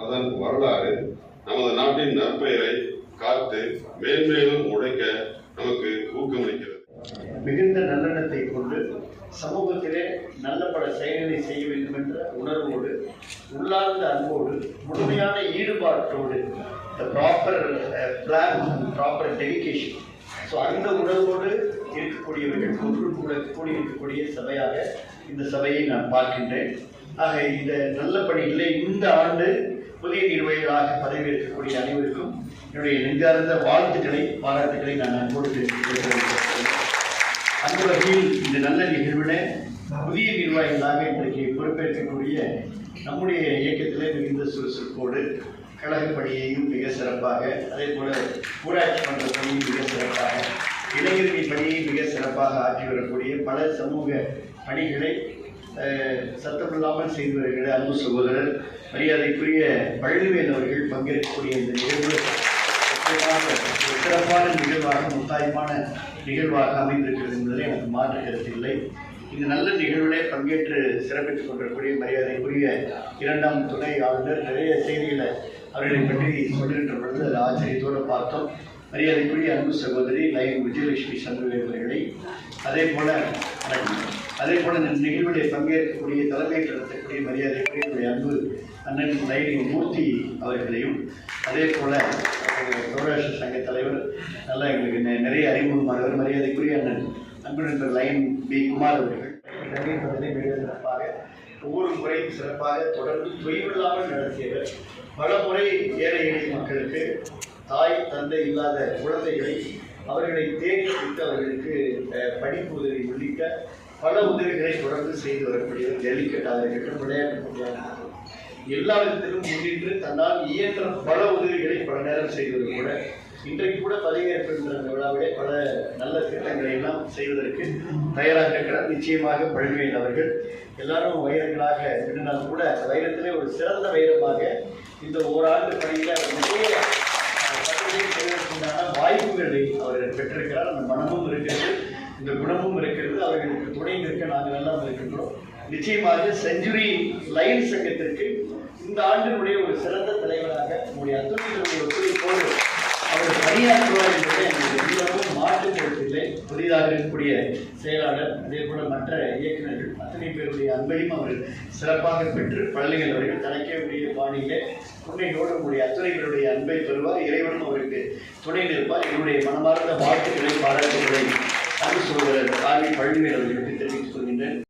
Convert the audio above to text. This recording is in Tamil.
அதன் வரலாறு நமது நாட்டின் நற்பெயரை காத்து மேன்மேலும் உடைக்க நமக்கு ஊக்கமளிக்கிறது. மிகுந்த நல்லெண்ணத்தை கொண்டு சமூகத்திலே நல்ல பல செயல்களை செய்ய வேண்டும் என்ற உணர்வோடு உள்ளார்ந்த அன்போடு முழுமையான ஈடுபாட்டோடு proper plan proper dedication so அந்த உணர்வோடு இருக்கக்கூடியவர்கள் ஒன்று கூட கூடியிருக்கக்கூடிய சபையாக இந்த சபையை நான் பார்க்கின்றேன். ஆக இந்த நல்ல பணியிலே இந்த ஆண்டு புதிய நிர்வாகிகளாக பதவியேற்கக்கூடிய அனைவருக்கும் என்னுடைய நெஞ்சார்ந்த வாழ்த்துக்களை பாராட்டுக்களை நான் அன்போடு தெரிவித்துக் கொள்கிறேன். அந்த வகையில் இந்த நல்ல நிகழ்வில் புதிய நிர்வாகிகளாக இன்றைக்கு பொறுப்பேற்கக்கூடிய நம்முடைய இயக்கத்திலே மிகுந்த சுறுசுறுப்போடு கழக பணியையும் மிக சிறப்பாக அதே போல ஊராட்சி மன்ற பணியும் மிக சிறப்பாக இளைஞரணி பணியை மிக சிறப்பாக ஆற்றி வரக்கூடிய பல சமூக பணிகளை சத்தமில்லாமல் செய்து வருகிற அன்பு சகோதரர் மரியாதைக்குரிய பழனிவேல் அவர்கள் பங்கேற்கக்கூடிய இந்த நிகழ்வு சிறப்பான நிகழ்வாக முத்தாய்ப்பான நிகழ்வாக அமைந்திருக்கிறது என்பதில் எனக்கு மாற்று கருத்து இல்லை. இந்த நல்ல நிகழ்விலே பங்கேற்று சிறப்பித்துக் கொண்டிருக்கக்கூடிய மரியாதைக்குரிய இரண்டாம் துணை ஆளுநர் நிறைய செய்திகளை அவர்களை பற்றி சொல்லுகின்ற பொழுது அது ஆச்சரியத்தோடு பார்த்தோம். மரியாதைக்குரிய அன்பு சகோதரி லைன் விஜயலட்சுமி சந்திரவேல் அவர்களை அதே போல அதே போல இந்த நிகழ்வுடைய பங்கேற்கக்கூடிய தலைமை நடத்தக்கூடிய மரியாதைக்குரிய அன்பு அண்ணன் லைனி மூர்த்தி அவர்களையும் அதே போல சௌராஷ்டிர சங்க தலைவர் நல்லா எங்களுக்கு நெ- நிறைய அறிமுகமானவர் மரியாதைக்குரிய அண்ணன் அன்பு நண்பர் லைன் பி. குமார் அவர்கள். நவீனத்தை மிக சிறப்பாக ஒவ்வொரு முறையும் சிறப்பாக தொடர்ந்து தொய்வில்லாமல் நடத்தியவர். பல முறை ஏழை எளிய மக்களுக்கு தாய் தந்தை இல்லாத குழந்தைகளை அவர்களை தேடி வைத்து அவர்களுக்கு படிப்பு உதவி உள்ளிட்ட பல உதவிகளை தொடர்ந்து செய்து வரக்கூடியவர் ஜல்லிக்கட்டாக இருக்கட்டும் விளையாட்டு போட்டியாக எல்லா விதத்திலும் முன்னின்று தன்னால் இயன்ற பல உதவிகளை பல நேரம் செய்வது கூட இன்றைக்கு கூட பதவியேற்பின்ற அந்த விழாவிலே பல நல்ல திட்டங்களை எல்லாம் செய்வதற்கு தயாராக இருக்கிறார். நிச்சயமாக பழமையின் அவர்கள் எல்லாரும் வைரங்களாக இருந்தாலும் கூட வைரத்திலே ஒரு சிறந்த வைரமாக இந்த ஓராண்டு பணியில் நிறைய அஹ், செய்வதற்குண்டான வாய்ப்புகளை அவர் பெற்றிருக்கிறார். அந்த மனமும் இருக்கிறது. இந்த குணமும் இருக்கிறது அவர்களுக்கு துணை நிற்க நாங்கள் எல்லாம் இருக்கின்றோம். நிச்சயமாக செஞ்சுரி லைன் சங்கத்திற்கு இந்த ஆண்டினுடைய ஒரு சிறந்த தலைவராக நம்முடைய அத்துணைகளுடைய ஒத்துழைப்போடு அவர் பணியாற்றுவார் என்பதை எங்களுக்கு எல்லோரும் மாற்று பொறுப்பில்லை புதிதாக இருக்கக்கூடிய செயலாளர் அதே போல மற்ற இயக்குநர்கள் அத்தனை பேருடைய அன்பையும் அவர் சிறப்பாக பெற்று பள்ளிகள் அவர்கள் தனக்கே உரிய பாணியிலே உண்மையோடு நம்முடைய அத்துணைகளுடைய அன்பை பெறுவார். இறைவனும் அவருக்கு துணை நிற்பார். என்னுடைய மனமார்ந்த வாழ்த்துக்களை அது சொல்கிற சகோதரர் பழமையில் பழனிவேல் அவர்களுக்கு தெரிவித்துக் கொள்கின்றேன்.